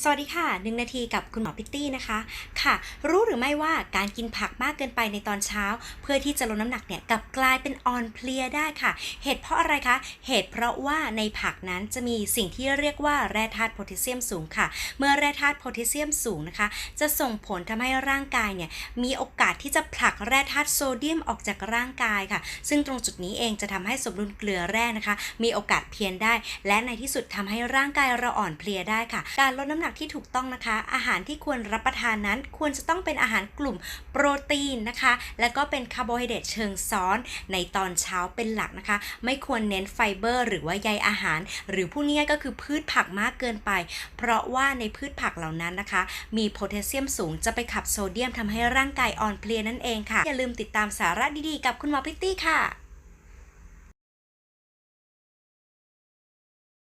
สวัสดีค่ะหนึ่งนาทีกับคุณหมอพิตตี้นะคะ ค่ะ รู้หรือไม่ว่าการกินผักมากเกินไปในตอนเช้า เพื่อที่จะลดน้ำหนักเนี่ยกลับกลายเป็นอ่อนเพลียได้ค่ะ เหตุเพราะอะไรคะ เหตุเพราะว่าในผักนั้นจะมีสิ่งที่เรียกว่าแร่ธาตุโพแทสเซียมสูงค่ะ เมื่อแร่ธาตุโพแทสเซียมสูงนะคะ จะส่งผลทำให้ร่างกายเนี่ยมีโอกาสที่จะผลักแร่ธาตุโซเดียมออกจากร่างกายค่ะ ซึ่งตรงจุดนี้เองจะทำให้สมดุลเกลือแร่นะคะ มีโอกาสเพี้ยนได้ และในที่สุดทำให้ร่างกายเราอ่อนเพลียได้ค่ะ การลดน้ำหนักที่ถูกต้องนะคะ อาหารที่ควรรับประทานนั้น ควรจะต้องเป็นอาหารกลุ่มโปรตีนนะคะ และก็เป็นคาร์โบไฮเดรตเชิงซ้อนในตอนเช้าเป็นหลักนะคะ ไม่ควรเน้นไฟเบอร์ หรือว่าใยอาหาร หรือพูดง่ายๆก็คือพืชผักมากเกินไป เพราะว่าในพืชผักเหล่านั้นนะคะ มีโพแทสเซียมสูงจะไปขับโซเดียมทำให้ร่างกายอ่อนเพลียนั่นเองค่ะ อย่าลืมติดตามสาระดีๆ กับคุณหมอพิตตี้ค่ะ